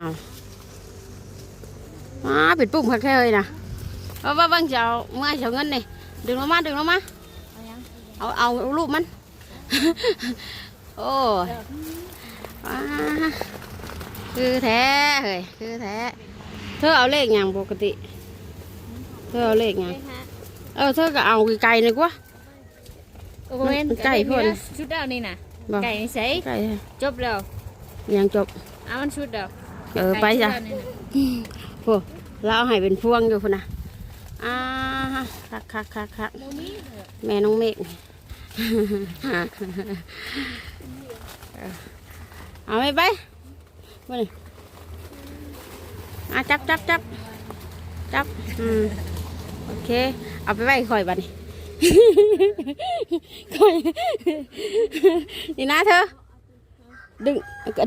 เอามาปิดปุ่มคักแท้เลยนะเอาว่าบางเจ้าเมื่อเช้าเงินนี่ดึงลงมาดึงลงมาเอาเอารูปมัน โอ้ยว้าคือแท้เฮ้ยคือแท้เธอเอาเลขอย่างปกติเธอเอาเลขอย่างเออเธอก็เอาไกลๆหน่อยกว่าโอ้ยมันไก่พ่นชุดเดียวนี่น่ะบ่ไก่นี่ใส่ไกลจบแล้วยังจบเอามันชุดเดียว เออไปจ้ะก่ชุดเดียวนี่น่ะโอ้เราเอาให้เป็นพวงอยู่พุ่นนะอ่าคักคักคักคักบ่มีเถอะแม่น้องเมฆเอาไปไปมานี่อะจับจับจับจับอืมโอเค เอาไปไว้คอยบัดนี้คอยนี่นะเธอ ดึง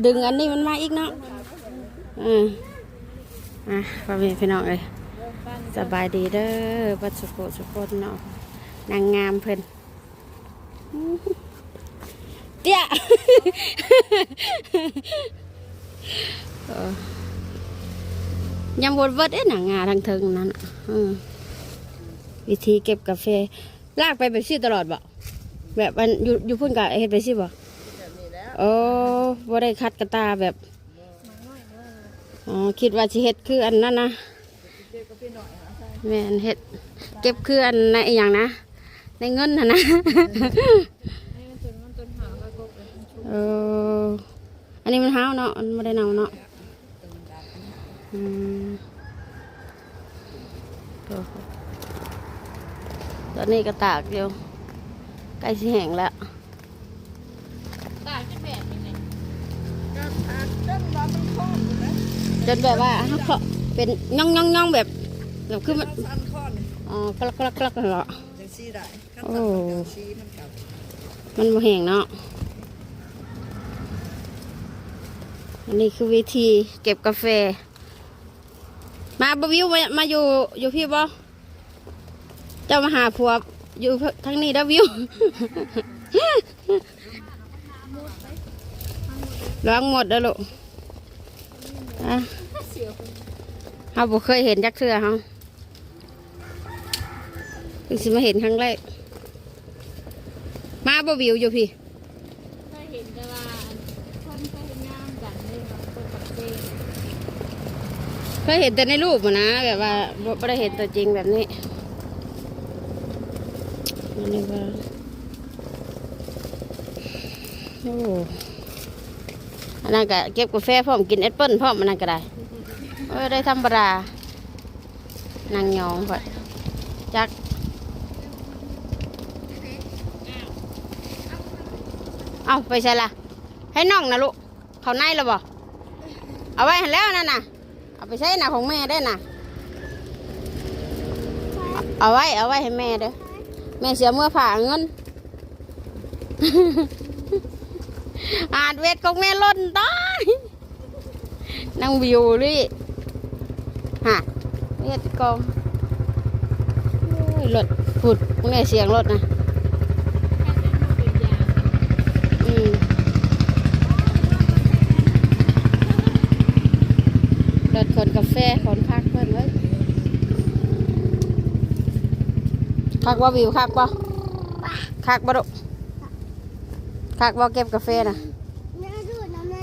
ดึงอันนี้มันมาอีกเนาะ อืมอะพ่อแม่พี่น้องเลยสบายดีเด้อบัสโขสุโขเนาะนางงามเพิ่นเตี้ยเออยำบดเวิร์ดเอ๊ะหนังงาทางเทิงนั่นวิธีเก็บกาแฟลากไปแบบซี่ตลอดบ่แบบมันอยู่อยู่พุ่นกับเฮ็ดไปซี่บ่โอ้บ่ได้คัดกระตาแบบ อ๋อคิดว่าสิเฮ็ดคืออันนั้นนะแม่นเฮ็ดเก็บคืออันในอหย่างนะ ในเงินนะนะให้มันต้นมันต้นหาแล้วก็เป็นชุดเอออันนี้มันห้าวเนาะมันไม่ได้เน่าเนาะอืมโอ้โหตอนนี้ก็ตากอยู่ใกล้สิแห้งแล้ว ตากจะแบบนี้ไง จนแบบว่าเขาเคาะเป็นย่องย่องย่องแบบแบบคือมันสั้นข้อนอ๋อกลักกลักกลักเหรอจังซี่ได้ขั้นโอ้ตอนการชี้มันกับมันบ่แห้งเนาะอันนี้คือวิธีเก็บกาแฟ มาบวิวมามาอยู่อยู่พี่บ่เจ้ามาหาผัวอยู่ทั้งนี้ด้วิวร้องหมดเด้อลูก เฮาบ่เคยเห็นจักเทื่อเฮาเพิ่งสิมาเห็นครั้งแรก มาบ่วิวอยู่พี่ เคยเห็นแต่ว่าคนเคยเห็นงามกันเลยบางคนกับเซ่เคยเห็นแต่ในรูปอะนะแบบว่าบ่บ่ได้เห็นตัวจริงแบบนี้อันนี้ว่าโอ้ อันนั้นก็เก็บกาแฟพร้อมกินแอปเปิ้ลพร้อมอันนั้นก็ได้เออได้ธรรานางยองพอจักเอาไปใช่ละให้น้องนะลูกเขาในแล้วบ่เอาไว้ให้แล้วนั่นน่ะ เอาไปใช้นะของแม่ได้นะเอาเอาไว้เอาไว้ให้แม่เด้อแม่เสียเมื่อผ่าเงิน อาดเวทของแม่ล้นตายนั่งวิวเลยฮะเวทกองรถผุดแม่เสียงรถนะรถคนกาแฟคนพักเพื่อนไว้คักว่าวิวคักว่าคักบ่ดุ คักว่าเก็บกาแฟนะ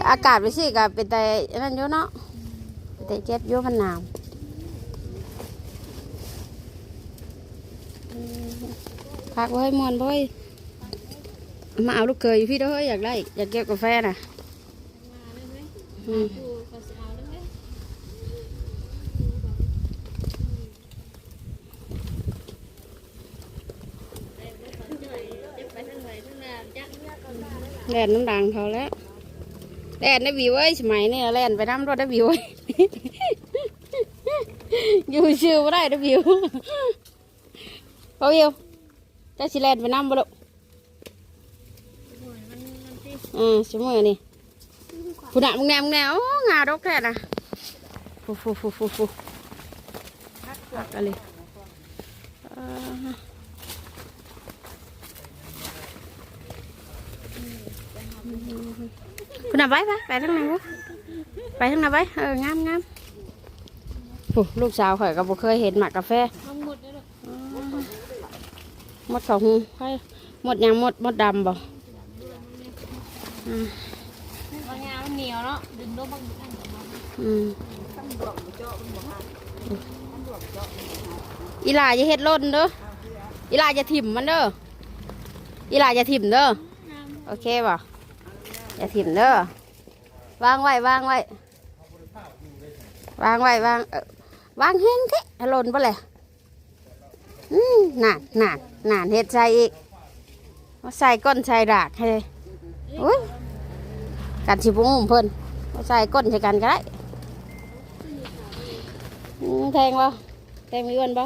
อากาศไปสิกับเป็นแต่อันนั่นอยู่เนาะเป็นแต่เจ็บอยู่มันหนาวอืมคักว่าให้มวนบ่เฮ้ยมาเอาลูกเคยอยู่พี่เด้อเฮ้ยอยากได้อยากเก็บกาแฟน่ะอืม ดูเขาสิเอาเลย แล่นน้ำดังเขาแล้วแล่นได้วิวเอ้ยสมัยนี้แล่นไปน้ำรถได้วิวเอ้ยอยู่ชื่อไม่ได้ได้วิวพอวิวเจะสิแล่นไปน้ำบ่ลูกอืมชั่วโมงนี่ผู้หนักมึงแนมงแนวโอ้งาดกแท้น่ะฟูฟูฟูฟูฟูพักกันเลยอ่า คุณน่ะไปไปไปทางไหนวะไปทางไหนไปเอองามงามโอ้ลูกสาวข่อยก็บ่เคยเห็นหมากกาแฟมันหมดแล้วลูกหมดเขาหูให้หมดหยังหมดหมดดำบ่บางงานมันเหนียวเนาะดึงลงบางอันออกมาอืมอีหลาจะเฮ็ดล่นเด้ออีหลาจะถิ่มมันเด้ออีหลาจะถิ่มเด้อน้โอเคป่ะ อย่าถิ่มเด้อวางไว้วางไว้วางไว้วางเออวางเฮงแท้ให้หล่นไปเลยอืมนานนานนานเฮ็ดใส่อีกมาใส่ก้นใส่ดากให้เลยอุ้ยกันสิบุ้มเพิ่นมาใส่ก้นใส่กันก็ได้แทงบ่แทงมีอ้วนบ่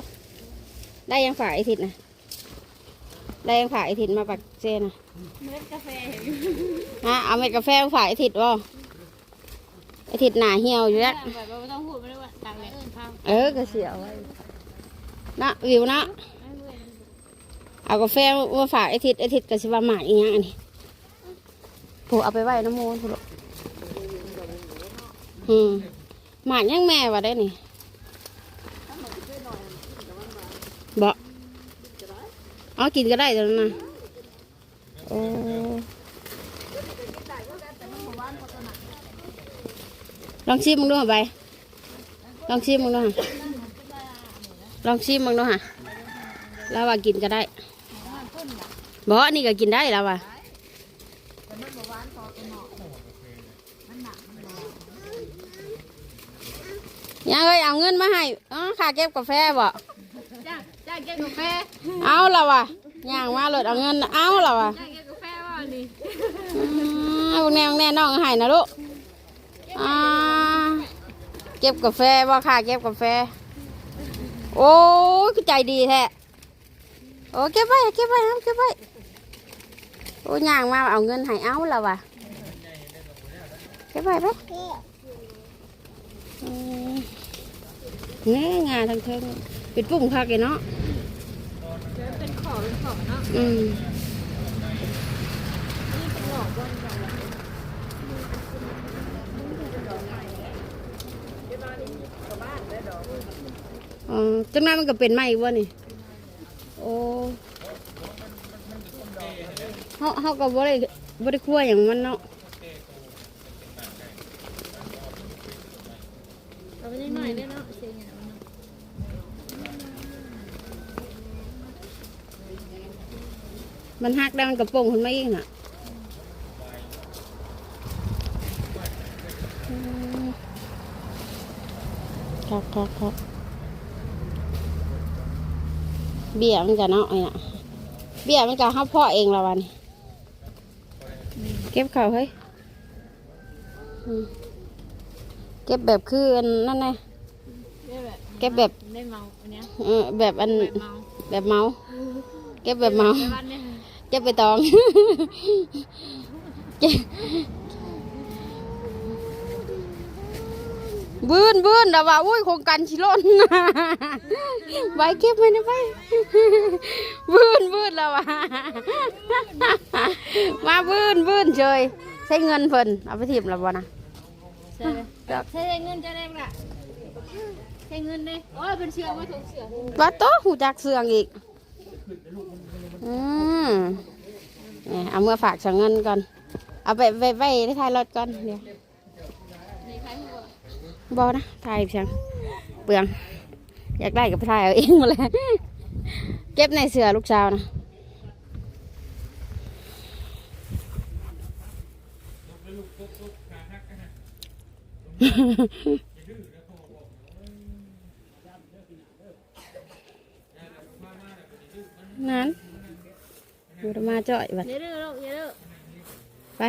ได้ยังฝ่ากไอทิดนะ ได้ยังฝากไอทิดมาปักเจนะำเม็ดกาแฟเห็นอยู่ฮะเอาเม็ดกาแฟมาฝากไอทิดบ่ไอทิดหนาเหี่ยวอยู่แล้วแบบว่าไม่ต้องพูดไม่ได้ว่าต่างแหล่งอื่นข้าวเออก็เสียเอาไว้นะวิวนะไม่เว้ยเอากาแฟมาฝากไอทิดไอทิดก็สิว่าหมากอีหยังอันนี้ผูเอาไปไว้น้ำมูลผูกอืมหมากยังแม่ว่าได้นี่ เอากินก็ได้ตอนนั้นนะโอ้ลองชิมมึงดูหะไปลองชิมมึงดูหะลองชิมมึงดูหะแล้วว่ากินก็ได้บ่นี่ก็กินได้แล้วว่ะยังเอ้ยเอาเงินมาให้อ๋อค่าเก็บกาแฟบ่ จ้าจ้าเก็บกาแฟเอาและว่ะย่างมาเลยเอาเงินเอาและว่ะจ้าเก็บกาแฟว่านี่อืมเอาแน่แน่น้องเอาให้นะลูกอ่าเก็บกาแฟบ่ค่ะเก็บกาแฟ โอ้ยคือใจดีแท้โอ้เก็บไว้เก็บไว้ครับเก็บไว้โอ้ย่างมาเอาเงินให้เอาและว่ะเก็บไว้ไปอืมแง่งาทั้งเทิงเป็นปุ่มคักเลยเนาะเดี๋ยวเป็นขอบเนาะอืมนี่เป็นหลอกบนก่อนอ๋อจังนั้นมันก็เป็นไม้วะนี่ โอ้เขาเขาก็บ่ได้บ่ได้คั่วอย่างมันเนาะ เอาไปได้หน่อยได้เนาะเสียงอย่างนั้นเนาะ มันหักได้มันกระโปรงขึ้นมาอีกน่ะอืมครับครับครับเบี้ยมันก็เนาะไอ้น่ะเบี้ยมันก็เฮาพ่อเองละวันเก็บเขาเฮ้ยอืมเก็บแบบคืออันนั่นไงได้แบบเก็บแบบได้เมาอันเนี้ยเออแบบอันแบบเมาแบบเมาเก็บแบบเมาในบ้าน เนี่ยเก็บไปตองเก็บบืนบืนแต่ว่าอุ้ยโครงการชิล่นไว้เก็บไว้นะไปบืนบืนแล้วว่ะมาบืนบืนเฉยใช้เงินเพิ่นเอาไปทิมแล้วบ่นะใช่เลยใช้เงินจะได้ละใช้เงินเลยโอ้ยเป็นเชือกมาถูกเชือกว่าโตหูจักเสืองอีก อืมนี่เอาเมื่อฝากสังเงินก่อน เอาไปไว้ไว้ในท้ายรถก่อนเดี๋ยวบอนะถ่ายเพียงเปลือง อยากได้กับถ่ายเอาเองมาเลยเก็บในเสือลูกสาวนะนั้น ดูมาจ่อยบัดเยอะเด้อลูกเยอะเด้อไป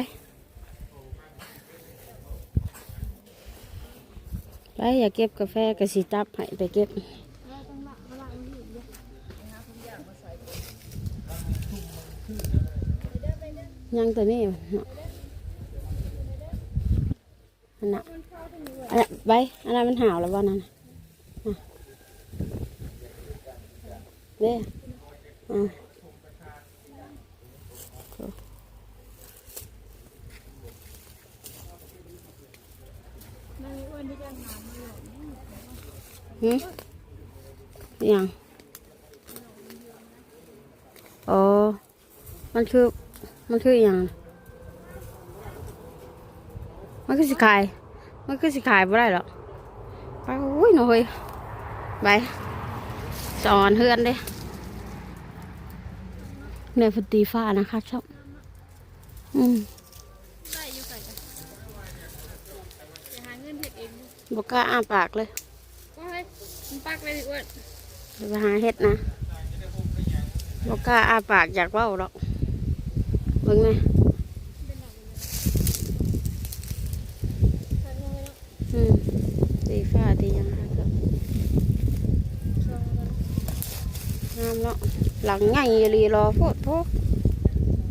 ไปอย่าเก็บกาแฟกระสีตับให้ไปเก็บยังตัวนี้มันเนาะอันน่ะอันน่ะใบอันนั้นมันหาวแล้วว่านั่นน่ะอะเด้อะที่จะงานไม่หรอก หืมยังอ๋อ มันคือ มันคืออย่าง มันคือสิขาย มันคือสิขายบ่ได้หรอกไปโอ้ยหน่อยไปสอนเฮือนเด้เนี่ยพอตีฟ้านะคะชอบอืม ได้อยู่ใส่จ้ะจะหาเงินเห็ดเอง บอกกล้าอ้าปากเลยก็ให้มันปักเลยอ้วนเดี๋ยวไปหาเห็ดนะบอกกล้าอ้าปากอยากเว่าหรอกเบิ่งไหมอืมตีฟ้าตีหยังค่ะครับงามเนาะหลังใหญ่รีรอโพดโพด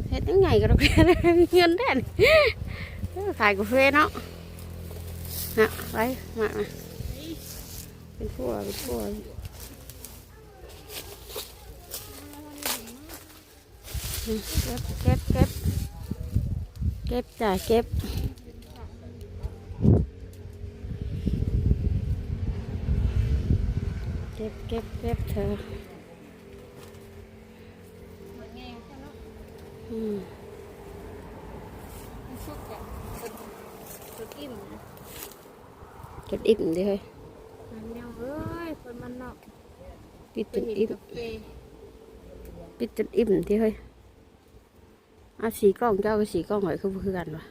เห็ดยังไงก็ต้องมีเงินแน่นขายกาแฟเนาะ นะไปมาเป็นพวกเป็นพวกเก็บเก็บเก็บเก็บจ้ะเก็บเก็บเก็บเก็บเธออืม มันชุกแบบตัวกิ้มนะ จ ดอิ่มดิเฮ้ยมันแนวเอ้ยคนมันเนาะปิดไปจดเห็นอิ่มกาแฟปิดจดอิ่มดิเฮ้ยเอาสีกล้องเจ้ากับสีกล้องหอยคือบ่คือกันวะ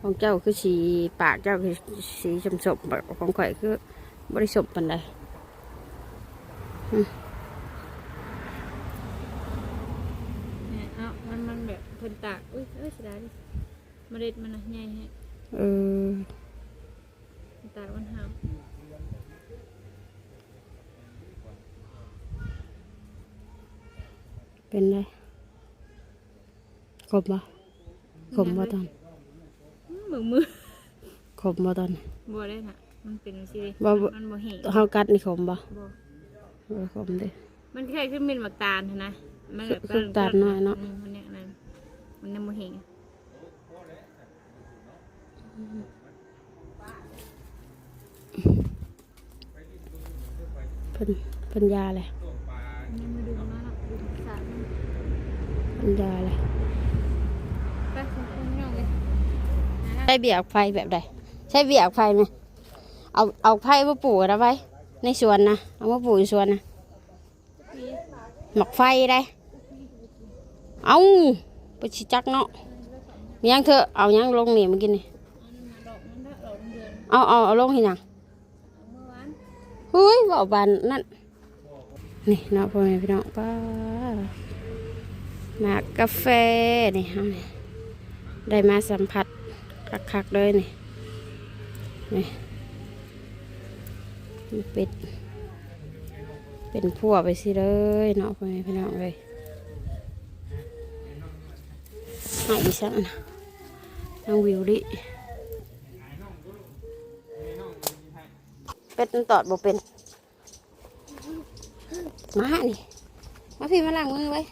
ของเจ้าคือสีปากเจ้าคือสีสมสมแบบของข่อยคือบริสุทธิ์ปันใดเนี่ยเอามันมันแบบเพิ่นตากอุ้ยเอ้ยเสียดายดิเมล็ดมันนะใหญ่ฮะเออ ตากมันหาม เป็นไรขมบ่ขมบ่ตอนอื้อมือมือขมบ่ตอนบัวได้น่ะ มันเป็นสิเลยบ่บ่มันบ่เห็นเฮากัดนี่ขมบ่บ่เออขมเด้มันแค่ขึ้นเป็นหมักตาลเท่านะมันแบบคือตาลน้อยเนาะมมันเนี่ยนั่นมันยังบ่เห็นเพิ่นเพิ่นยาเลย ไปคุณคุณน้องเลยใช้เบียกไฟแบบใดใช้เบียกไฟไหมเอาเอาไฟมาปลูกนะไว้ในสวนนะเอามาปลูกในสวนนะหมักไฟได้เอาไปชิจักเนาะมียังเถอะเอายังลงนี่เมื่อกี้นี่ดอกมันได้ดอกเดือนเอาเอาเอาลงให้ยังเมื่อวานเฮ้ยว่าบานนั่นนี่เนาะพ่อแม่พี่น้องป้าห มากกาแฟนี่ฮานี่ได้มาสัมผัสคักๆเลยนี่นี่มันเป็นเป็นพวกไปสิเลยเนาะพ่อแม่พี่น้องเลยห้อีสักนะนางวิวดิเป็ดมันตอดบ่เป็นมานี่มาพี่มาล้างมือไว้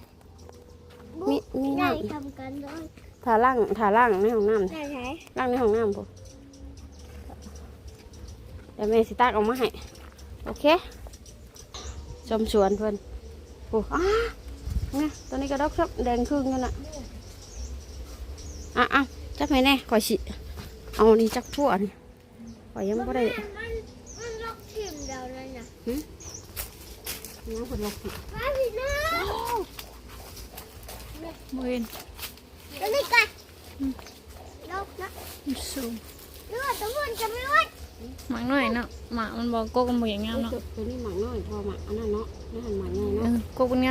มีมีน้ได้ทำกันด้วยำถาล่างถาล่างในห้องน้ำ ได้ไหมล่างในห้องน้ำปุ๊เดี๋ยวแม่สิตักเออกมาให้โอเคชมสวนเพิ่นปุ๊อ้าเนี่ยตัวนี้กระดกครับแดงครึ่งอยู่น่ะอะอะจับให้แน่ขอยสิเอานี่จักทั่วนี่ขอยยังไม่ได้มันมันล็อกทิมเดียวเลยนะยังคนลกมาพี่น้องบ่เห็นตัวนี้กันล็อกนะมันสูงเลือดตัวมันจะไม่วัดหมักหน่อยเนาะหมักมันบ่กกมันบ่อย่างงามเนาะตัวนี้หมักน้อยพอหมักอันนั้นเนาะนี่หันหมักใหญ่เอเนาะอกกมันง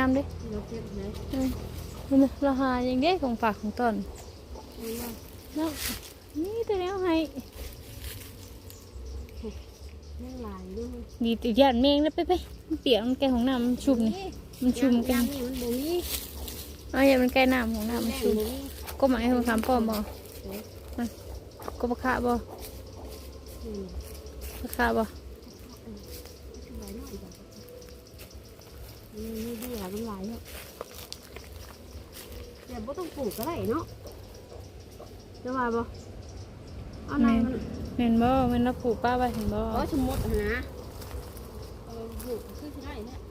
ามเด้เราเก็บเลยเออมันน่ะราคาอย่างเด้ของฝากของต้นเนาะนี่แต่แล้วให้เรื่องลายด้วยดีติย่านแมงแล้วไปไปมันเปียกมันใกล้ของน้ำมันชุ่ม เอาอย่ามันใกล้น้ำของน้ำมันแม่ชุ่มบ่มีก็หมายให้มันคำป้อมบ่มันก็ปะคะบ่อืมปะคะบ่ใบน้อยจ้ะนี่นี่ดีหลายมันหลายเนาะแต่บ่ต้องปลูกก็ได้เนาะจะว่าบ่เอาในมันเห็นบ่แมันเราปลูกป้าไว้เห็นบ่โอ้สมมตินะเอออยู่ซื้อที่ไหนเนี่ยก็วางชมโอเฮ้ยจะมีเอาชมโอชุกไหนเด้โอ้ได้มักชมโอดีเหลืองอ๋อนี่หน่อย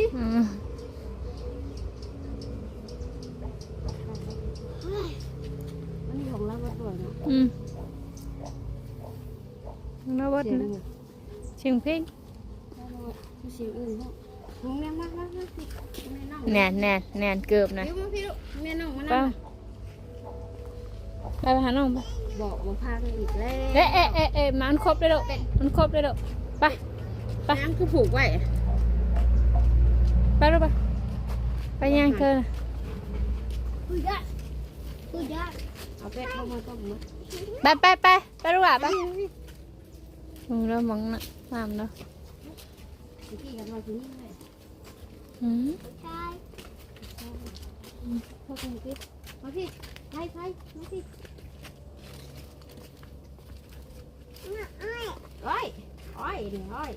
นี่ๆอืมอันนี้ของเราวัดด้วยเนาะอืมมาวัดเสีย งนะเนี่ยเชียงเพ่งเสียงอื่นเนาะมึงแม่มากมากมากสิแม่น้องแน่นแน่นแน่นเกือบนะเดี๋ยวมาพี่ลูกแม่น้องมาไป้านั่งไปไปหาน้องไปบอกบอกพากันอีกแล้วเอ๊ะเอ๊ะเอ๊ะเอ๊ะมันครบเลยดอกมันครบเลยดอกไปไปน้ำคือผูกไว้ไปแล้วไปไปยังเธอคุยยากคุยยากเอาเป็ดเข้ามาต้มมาไปไปไปไปลูกอะไปมึงแล้วมังน่ะน้ำเนาะ พี่กันมาที่นี่เลยอืมใช่พวกคุณพี่มาพี่ไปไปมาพี่น่ะไอ้ายอ้อยอ้อยนี่อ้อย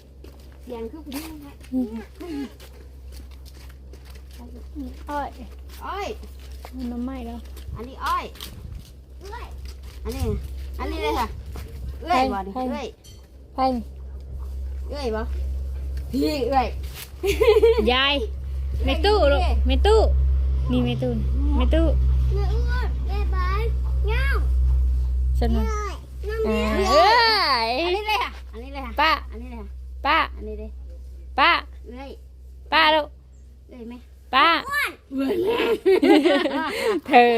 เสียงคือผู้หญิงไงอ้อยอ้อยมันน้ำไหม้แล้ว อันนี้อ้อยเอ้ยอันนี้ อันนี้เลยค่ะเอ้ยบ่นี่เอ้ยไปนี่เอ้ยบ่พี่เอ้ย ยายไม่ตู้ลูกไม่ตู้นี่ไม่ตู้ไม่ตู้แม่อ้วนแม่บายเงาฉันเอ้มายน้องเอ้เมียยอันนี้เลยค่ะอันนี้เลยค่ะป้าอันนี้เลยค่ะป้าอันนี้เลยป้าเอ้ยป้าลูกเอ้ยไหมป้าเอ้ยแม่เธอ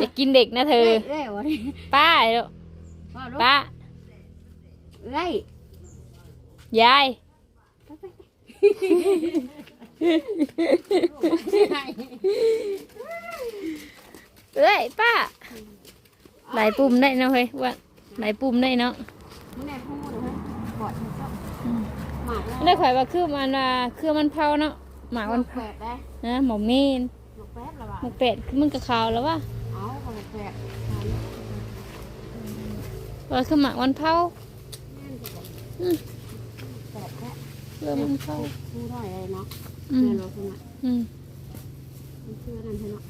จะกินเด็กนะเธเอ้อยเอ้ยบ่นี่ป้าลูกพ่อลูกป้าเอ้ยยาย เอ้ยป้าหลายปุ่มได้เนาะเฮ้ยว่าหลายปุ่มได้เนาะมึงแน่พูดนะกอดมันชอบหมากได้ข่อยว่าคือมันว่าคือมันเผาเนาะหมากมันแปดได้นะหมอมีนลูกแป๊บละว่ะหมกเป็ดคือมันกระขาวแล้วว่าเอาของแปดว่าคือหมากมันเผาแปดแค่ เพื่อมันเผาพูดหน่อยเลยเนาะอืเงิมนเราคุณอะอืมมันชื่อนั่นใช่เนาะ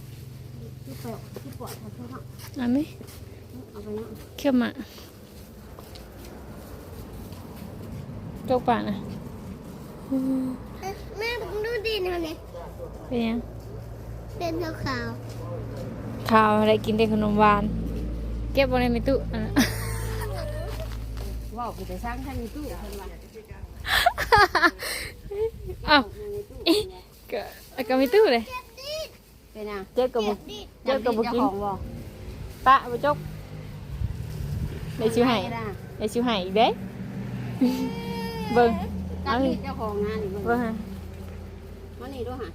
ที่เปลวที่ปวดเขาเท่าเนาะเอะไหมเอาไปเนาะเขี้ยวหมากจกปากนะแม่ผมดูดินเขาเนี่ยเป็นยังเป็นขาวข้าวอะไรกินได้ขนมหวาน เก็บไว้ในมิตุอันนั้นว่าไปแต่สร้างแค่ในตู้คนละ อ้าวอิก็ก็มิตุเลย เป็นยัง เจ็บกับบุ ๆดิ เจ็บกับบุ เจ้า กิน ของบ่ ปะบุจกได้ชิวให้ได้ชิวให้อีกเด้ เบิ่ง ตั้งเจ้าของงานนี่ เบิ่ เบิ่ ง ง ฮะ มานี่ด้วยฮะ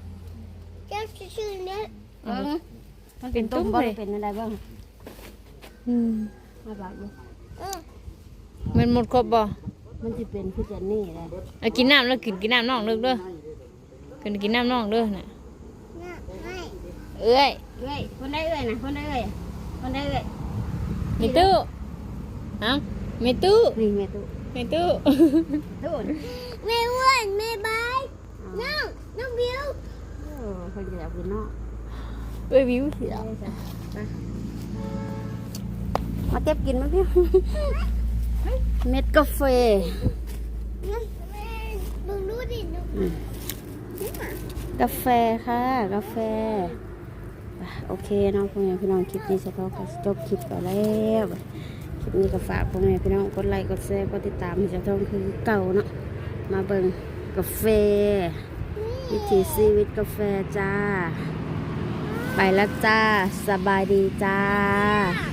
เจ้าชื่อเนี่ย เบิ่งมันเป็นตุ้มบ่เป็นอะไรเบิ่ง อืม มาบอกดู เออ มันหมดครบบ่ มันจะเป็นคือเจนนี่เลยเอากินน้ำแล้วกินกินน้ำน้องเด้อเด้อกินกินน้ำน้องเด้อน่ะน่ะไอ้เอ้ยเอ้ยคนได้เอ้ยนะคนได้เอ้ยคนได้เอ้ยมิตุเอ้ามิตุนี่แม่ตู้มิตุตู้แม่อ้วนแม่บายน้องน้องบิวเออคนจะเอากินเนาะเอ้ยวิวเสียมาเก็บกินมั้งพี่ เม็ดกาแฟแม่มึงดูดินกาแฟค่ะ กาแฟอะโอเคเน้องพ่อแม่พี่น้องคลิปนี้จะก็จบคลิปต่อแล้วคลิปนี้ก็ฝากพ่อแม่พี่น้องกดไลค์กดแชร์กดติดตามให้เจะต้องคือเก่าเนาะมาเบิ่งกาแฟ วิถีชีวิตกาแฟจ้า ไปแล้วจ้า สบายดีจ้าส